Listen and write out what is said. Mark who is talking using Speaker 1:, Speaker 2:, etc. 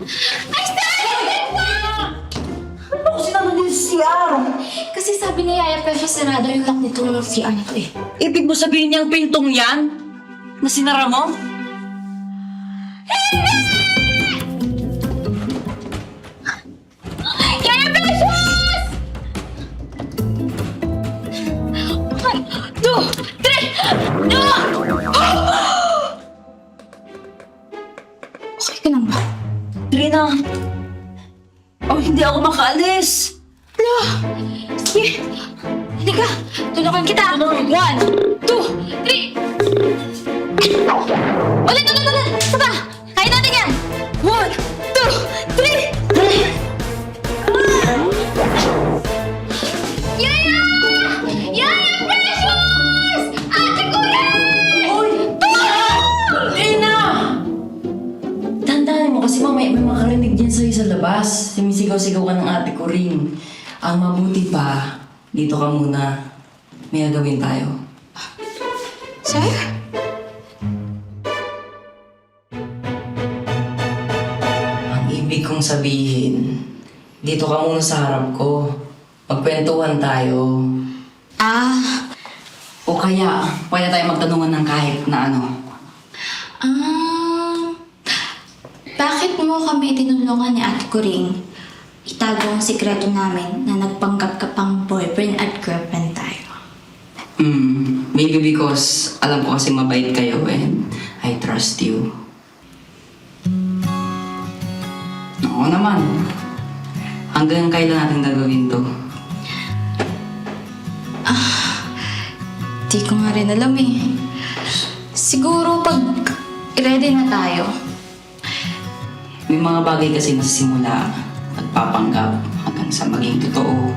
Speaker 1: Ba't ako sinama din sa CR?
Speaker 2: Kasi sabi ni Yaya Pesha sarado yung lock nito ng CR na to eh.
Speaker 1: Ibig mo sabihin niyang pintong yan? Na sinara mo?
Speaker 2: Yaya Precious! One, two, three, no! Okay ka lang ba?
Speaker 1: Trina! Oh, hindi ako makaalis!
Speaker 2: No! Sige! Halika! Tulungan kita! One, two, three! Ulit, ulit, ulit! Isa pa! Kaya natin yan! One, two, three! Yaya! Yaya Precious!
Speaker 1: Kasi mamaya may makarinig dyan sa'yo sa labas. Sumisigaw-sigaw ka ng ate ko rin. Ang mabuti pa, dito ka muna. May gagawin tayo.
Speaker 2: Sir?
Speaker 1: Ang ibig kong sabihin, dito ka muna sa harap ko. Magkwentuhan tayo.
Speaker 2: Ah,
Speaker 1: O kaya, pwede tayo magtanungan ng kahit na ano.
Speaker 2: Ah, bakit mo kami tinulungan ni Ate Kuring itago ang sikreto namin na nagpanggap ka pang boyfriend at girlfriend tayo?
Speaker 1: Hmm, maybe because alam ko kasi mabait kayo and I trust you. Oo naman. Hanggang kailan natin gagawin to?
Speaker 2: Di ko nga rin alam eh. Siguro pag ready na tayo.
Speaker 1: May mga bagay kasi na sa simula nagpapanggap hanggang sa maging totoo.